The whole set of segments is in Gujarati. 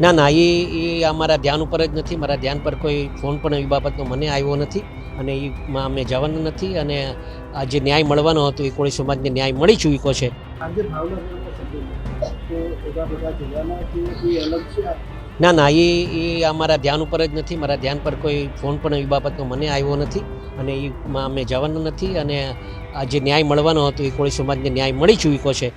ના ના એ એ અમારા ધ્યાન ઉપર જ નથી. મારા ધ્યાન પર કોઈ ફોન પણ એ બાબતનો મને આવ્યો નથી અને એમાં અમે જવાનું નથી અને આ જે ન્યાય મળવાનો હતો એ કોળી સમાજને ન્યાય મળી ચૂક્યો છે? ના ના, એ એ અમારા ધ્યાન ઉપર જ નથી. મારા ધ્યાન પર કોઈ ફોન પણ એ બાબતનો મને આવ્યો નથી અને એમાં અમે જવાનું નથી અને આ જે ન્યાય મળવાનો હતો એ કોળી સમાજને ન્યાય મળી ચૂક્યો છે.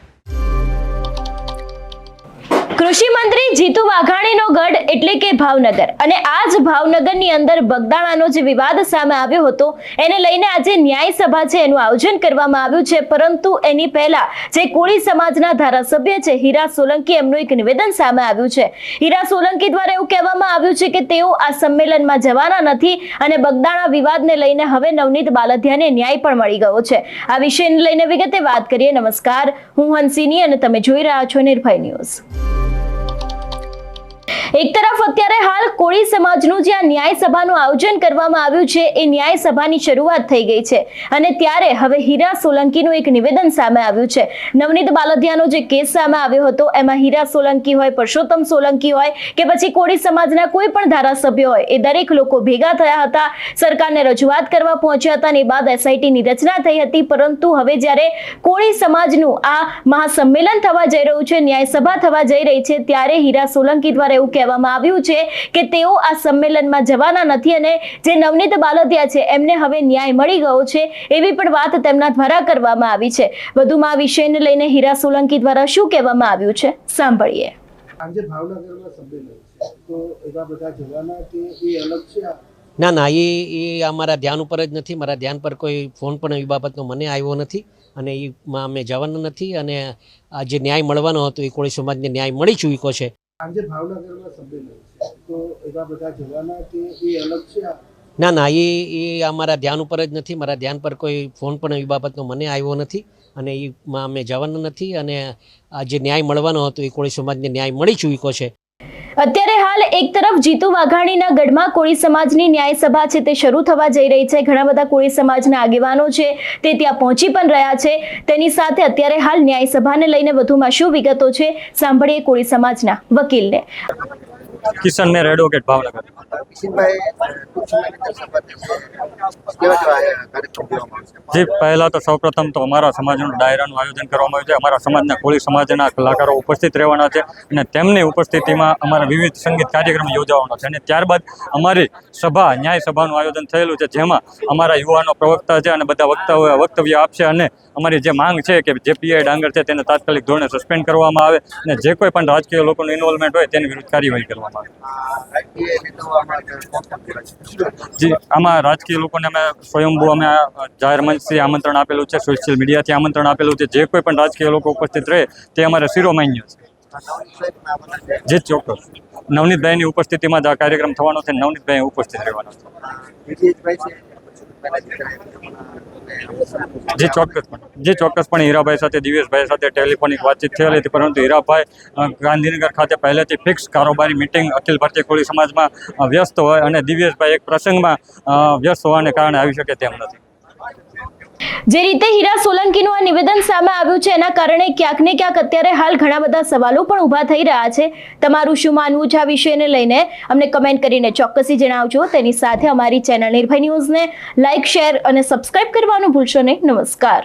કૃષિ મંત્રી જીતુ વાઘાણીનો ગઢ એટલે કે ભાવનગર. અને આ જ ભાવનગરની અંદર બગદાણાનો જે વિવાદ સામે આવ્યો હતો, એને લઈને આજે ન્યાય સભા છે એનું આયોજન કરવામાં આવ્યું છે. પરંતુ એની પહેલા જે કોળી સમાજના ધારાસભ્ય છે, હીરા સોલંકી, એમનું એક નિવેદન સામે આવ્યું છે. હીરા સોલંકી દ્વારા એવું કહેવામાં આવ્યું છે કે તેઓ આ સંમેલનમાં જવાના નથી અને બગદાણા વિવાદને લઈને હવે નવનીત બાલધિયાને ન્યાય પણ મળી ગયો છે. આ વિષયને લઈને વિગતે વાત કરીએ. નમસ્કાર. હું હંસિની અને તમે જોઈ રહ્યા છો નિર્ભય ન્યૂઝ. એક તરફ અત્યારે હાલ કોળી સમાજનું જે આ ન્યાય સભાનું આયોજન કરવામાં આવ્યું છે, એ ન્યાય સભાની શરૂઆત થઈ ગઈ છે. અને ત્યારે હવે હીરા સોલંકીનું એક નિવેદન સામે આવ્યું છે. નવનીત બાલદિયાનો જે કેસ સામે આવ્યો હતો, એમાં હીરા સોલંકી હોય, પરસોત્તમ સોલંકી હોય કે પછી કોળી સમાજના કોઈ પણ ધારાસભ્ય હોય, એ દરેક લોકો ભેગા થયા હતા, સરકારને રજૂઆત કરવા પહોંચ્યા હતા અને બાદ એસઆઈટીની રચના થઈ હતી. પરંતુ હવે જ્યારે કોળી સમાજનું આ મહાસંમેલન થવા જઈ રહ્યું છે, ન્યાય સભા થવા જઈ રહી છે, ત્યારે હીરા સોલંકી દ્વારા એવું કહેવામાં આવ્યું છે કે તેઓ આ સંમેલનમાં જવાના નથી અને જે નવનીત બાલદિયા છે એમને હવે ન્યાય મળી ગયો છે એવી પણ વાત તેમના દ્વારા કરવામાં આવી છે. વધુમાં આ વિષયને લઈને હીરા સોલંકી દ્વારા શું કહેવામાં આવ્યું છે? સાંભળીએ. આજે ભાવનગરમાં સંમેલન છે. તો એવા બધા જવાના કે એ અલગ છે? ના ના એ એ અમારા ધ્યાન ઉપર જ નથી. મારા ધ્યાન પર કોઈ ફોન પણ એ બાબતનો મને આવ્યો નથી અને એમાં અમે જવાનું નથી અને આ જે ન્યાય મળવાનો હતો એ કોળી સમાજને ન્યાય મળી ચૂક્યો છે. એવા ના ના, એ એ અમારા ધ્યાન ઉપર જ નથી. મારા ધ્યાન પર કોઈ ફોન પણ એ બાબતનો મને આવ્યો નથી અને એમાં અમે જવાનું નથી અને આ જે ન્યાય મળવાનો હતો એ કોળી સમાજને ન્યાય મળી ચૂક્યો છે. અત્યારે હાલ એક તરફ જીતુ વાઘાણીના ગઢમાં કોળી સમાજની ન્યાય સભા છે, તે શરૂ થવા જઈ રહી છે. ઘણા બધા કોળી સમાજના આગેવાનો છે, તે ત્યાં પહોંચી પણ રહ્યા છે. તેની સાથે અત્યારે હાલ ન્યાય સભાને લઈને વધુમાં શું વિગતો છે, સાંભળીએ કોળી સમાજના વકીલને. કિશન મેર એડવોકેટ ભાવનગર જી પહેલાં તો સૌપ્રથમ તો અમારા સમાજનું ડાયરાનું આયોજન કરવામાં આવ્યું છે. અમારા સમાજના કોળી સમાજના કલાકારો ઉપસ્થિત રહેવાના છે અને તેમની ઉપસ્થિતિમાં અમારા વિવિધ સંગીત કાર્યક્રમ યોજાવાનો છે. અને ત્યારબાદ અમારી સભા ન્યાય સભાનું આયોજન થયેલું છે જેમાં અમારા યુવાનો પ્રવક્તા છે અને બધા વક્તાઓ વક્તવ્ય આપશે અને અમારી જે માંગ છે કે જે પીઆઈ ડાંગર છે તેને તાત્કાલિક ધોરણે સસ્પેન્ડ કરવામાં આવે અને જે કોઈ પણ રાજકીય લોકોનું ઇન્વોલ્વમેન્ટ હોય તેની વિરુદ્ધ કાર્યવાહી કરવામાં જી, આમાં રાજકીય લોકોને અમે સ્વયંભૂ અમે જાહેર મંચથી આમંત્રણ આપેલું છે, સોશિયલ મીડિયાથી આમંત્રણ આપેલું છે. જે કોઈ પણ રાજકીય લોકો ઉપસ્થિત રહે, તે અમારે શિરોમાન્ય છે. જે, ચોક્કસ. નવનીતભાઈની ઉપસ્થિતિમાં જ આ કાર્યક્રમ થવાનો છે, નવનીતભાઈ ઉપસ્થિત રહેવાનો છે. જે ચોક્કસ જે ચોક્કસપણે હીરાભાઈ સાથે દિવેશભાઈ સાથે ટેલિફોનિક વાતચીત થયેલી હતી, પરંતુ હીરાભાઈ ગાંધીનગર ખાતે પહેલેથી ફિક્સ કારોબારી મિટિંગ અખિલ ભારતીય કોળી સમાજમાં વ્યસ્ત હોય અને દિવેશભાઈ એક પ્રસંગમાં વ્યસ્ત હોવાને કારણે આવી શકે તેમ નથી. જે રીતે હીરા સોલંકીનું આ નિવેદન સામે આવ્યું છે, એના કારણે ક્યાંક ને ક્યાંક અત્યારે હાલ ઘણા બધા સવાલો પણ ઊભા થઈ રહ્યા છે. તમારું શું માનવું છે આ વિષયને લઈને? અમને કમેન્ટ કરીને ચોક્કસી જણાવજો. તેની સાથે અમારી ચેનલ નિર્ભય ન્યૂઝને લાઇક શેર અને સબસ્ક્રાઇબ કરવાનું ભૂલશો નહીં. નમસ્કાર.